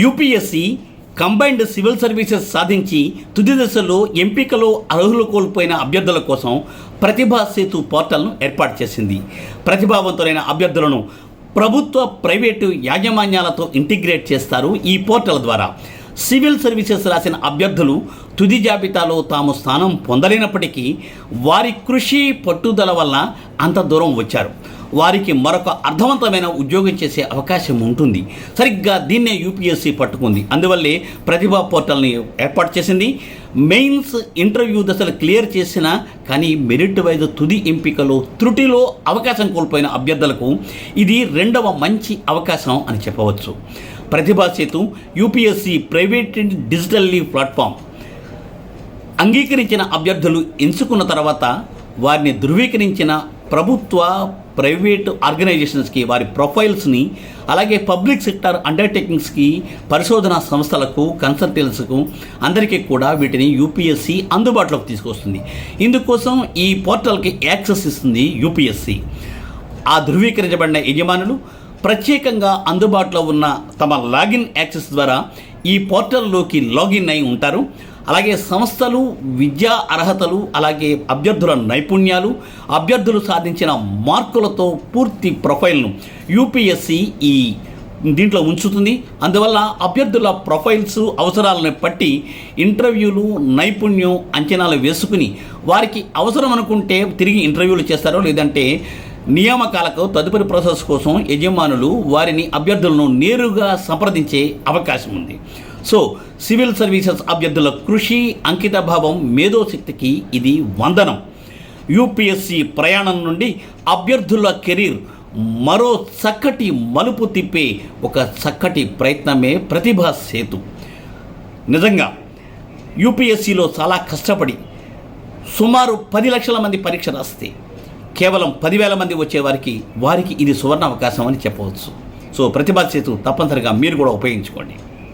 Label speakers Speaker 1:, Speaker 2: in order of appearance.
Speaker 1: UPSC combined civil services సాధించి తుది దశలో ఎంపికలో అర్హులు కోల్పోయిన అభ్యర్థుల కోసం ప్రతిభా సేతు పోర్టల్ను ఏర్పాటు చేసింది. ప్రతిభావంతులైన అభ్యర్థులను ప్రభుత్వ ప్రైవేటు యాజమాన్యాలతో ఇంటిగ్రేట్ చేస్తారు ఈ పోర్టల్ ద్వారా. సివిల్ సర్వీసెస్ రాసిన అభ్యర్థులు తుది జాబితాలో తాము స్థానం పొందలేనప్పటికీ వారి కృషి పట్టుదల వల్ల అంత దూరం వచ్చారు. వారికి మరొక అర్థవంతమైన ఉద్యోగం చేసే అవకాశం ఉంటుంది. సరిగ్గా దీన్నే యూపీఎస్సీ పట్టుకుంది. అందువల్లే ప్రతిభా పోర్టల్ని ఏర్పాటు చేసింది. మెయిన్స్ ఇంటర్వ్యూ దశలు క్లియర్ చేసిన కానీ మెరిట్ వైజ్ తుది ఎంపికలో త్రుటిలో అవకాశం కోల్పోయిన అభ్యర్థులకు ఇది రెండవ మంచి అవకాశం అని చెప్పవచ్చు. Pratibha Setu UPSC private and digital live platform. అంగీకరించిన అభ్యర్థులు ఎంచుకున్న తర్వాత వారిని ధృవీకరించిన ప్రభుత్వ ప్రైవేట్ ఆర్గనైజేషన్స్కి వారి ప్రొఫైల్స్ని అలాగే పబ్లిక్ సెక్టర్ అండర్టేకింగ్స్కి పరిశోధనా సంస్థలకు కన్సల్టెన్స్కు అందరికీ కూడా వీటిని యూపీఎస్సి అందుబాటులోకి తీసుకొస్తుంది. ఇందుకోసం ఈ పోర్టల్కి యాక్సెస్ ఇస్తుంది యూపీఎస్సి. ఆ ధృవీకరించబడిన యజమానులు ప్రత్యేకంగా అందుబాటులో ఉన్న తమ లాగిన్ యాక్సెస్ ద్వారా ఈ పోర్టల్లోకి లాగిన్ అయి ఉంటారు. అలాగే సంస్థలు విద్యా అర్హతలు అలాగే అభ్యర్థుల నైపుణ్యాలు అభ్యర్థులు సాధించిన మార్కులతో పూర్తి ప్రొఫైల్ను యూపీఎస్సి ఈ దీంట్లో ఉంచుతుంది. అందువల్ల అభ్యర్థుల ప్రొఫైల్స్ అవసరాలను బట్టి ఇంటర్వ్యూలు నైపుణ్యం అంచనాలు వేసుకుని వారికి అవసరం అనుకుంటే తిరిగి ఇంటర్వ్యూలు చేస్తారో లేదంటే నియామకాలకు తదుపరి ప్రాసెస్ కోసం యజమానులు వారిని అభ్యర్థులను నేరుగా సంప్రదించే అవకాశం ఉంది. సో సివిల్ సర్వీసెస్ అభ్యర్థుల కృషి అంకితభావం మేధోశక్తికి ఇది వందనం. యూపీఎస్సి ప్రయాణం నుండి అభ్యర్థుల కెరీర్ మరో చక్కటి మలుపు తిప్పే ఒక చక్కటి ప్రయత్నమే ప్రతిభా సేతు. నిజంగా యూపీఎస్సిలో చాలా కష్టపడి సుమారు పది లక్షల మంది పరీక్ష రాస్తే కేవలం పదివేల మంది వచ్చేవారికి వారికి ఇది సువర్ణ అవకాశం అని చెప్పవచ్చు. సో ప్రతిభా సేతు తప్పనిసరిగా మీరు కూడా ఉపయోగించుకోండి.